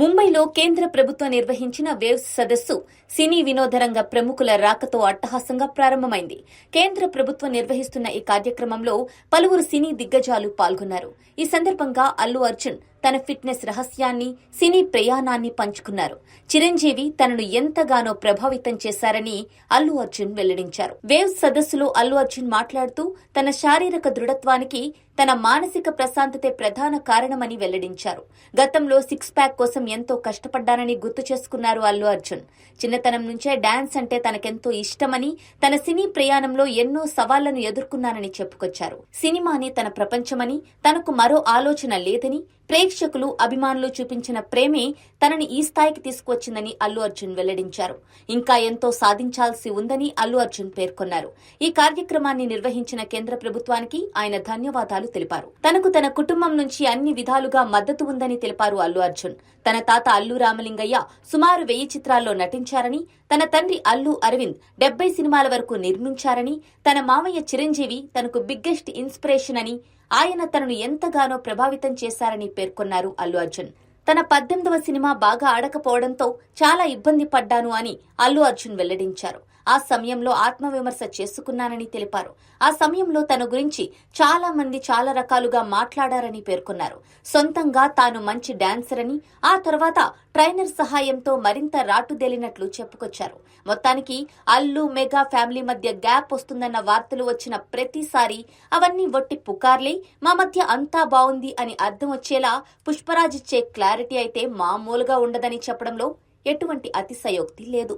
ముంబైలో కేంద్ర ప్రభుత్వం నిర్వహించిన వేవ్స్ సదస్సు సినీ వినోదరంగ ప్రముఖుల రాకతో అట్టహాసంగా ప్రారంభమైంది. కేంద్ర ప్రభుత్వం నిర్వహిస్తున్న ఈ కార్యక్రమంలో పలువురు సినీ దిగ్గజాలు పాల్గొన్నారు. ఈ సందర్భంగా అల్లు అర్జున్ తన ఫిట్నెస్ రహస్యాన్ని సినీ ప్రయాణాన్ని పంచుకున్నారు. చిరంజీవి తనను ఎంతగానో ప్రభావితం చేశారని అల్లు అర్జున్ వెల్లడించారు. వేవ్స్ సదస్సులో అల్లు అర్జున్ మాట్లాడుతూ తన శారీరక దృఢత్వానికి తన మానసిక ప్రశాంతతే ప్రధాన కారణమని వెల్లడించారు. గతంలో సిక్స్ ప్యాక్ కోసం ఎంతో కష్టపడ్డానని గుర్తు చేసుకున్నారు అల్లు అర్జున్. చిన్నతనం నుంచే డాన్స్ అంటే తనకెంతో ఇష్టమని తన సినీ ప్రయాణంలో ఎన్నో సవాళ్ళను ఎదుర్కొన్నానని చెప్పుకొచ్చారు. సినిమాని తన ప్రపంచమని తనకు మరో ఆలోచన లేదని ప్రేక్షకులు అభిమానులు చూపించిన ప్రేమే తనని ఈ స్థాయికి తీసుకువచ్చిందని అల్లు అర్జున్ వెల్లడించారు. ఇంకా ఎంతో సాధించాల్సి ఉందని అల్లు అర్జున్ పేర్కొన్నారు. ఈ కార్యక్రమాన్ని నిర్వహించిన కేంద్ర ప్రభుత్వానికి ఆయన ధన్యవాదాలు తెలిపారు. తనకు తన కుటుంబం నుంచి అన్ని విధాలుగా మద్దతు ఉందని తెలిపారు అల్లు అర్జున్. తన తాత అల్లు రామలింగయ్య సుమారు వెయ్యి చిత్రాల్లో నటించారని తన తండ్రి అల్లు అరవింద్ డెబ్బై సినిమాల వరకు నిర్మించారని తన మామయ్య చిరంజీవి తనకు బిగ్గెస్ట్ ఇన్స్పిరేషన్ అని ఆయన తనను ఎంతగానో ప్రభావితం చేశారని పేర్కొన్నారు అల్లు అర్జున్. తన పద్దెనిమిదవ సినిమా బాగా ఆడకపోవడంతో చాలా ఇబ్బంది పడ్డాను అని అల్లు అర్జున్ వెల్లడించారు. ఆ సమయంలో ఆత్మవిమర్శ చేసుకున్నానని తెలిపారు. ఆ సమయంలో తన గురించి చాలా మంది చాలా రకాలుగా మాట్లాడారని పేర్కొన్నారు. సొంతంగా తాను మంచి డాన్సర్ అని ఆ తర్వాత ట్రైనర్ సహాయంతో మరింత రాటుదేలినట్లు చెప్పుకొచ్చారు. మొత్తానికి అల్లు మెగా ఫ్యామిలీ మధ్య గ్యాప్ వస్తుందన్న వార్తలు వచ్చిన ప్రతిసారి అవన్నీ వట్టి పుకార్లే మా మధ్య అంతా బాగుంది అని అర్థం వచ్చేలా పుష్పరాజ్ ఇచ్చే క్లారిటీ అయితే మామూలుగా ఉండదని చెప్పడంలో ఎటువంటి అతిశయోక్తి లేదు.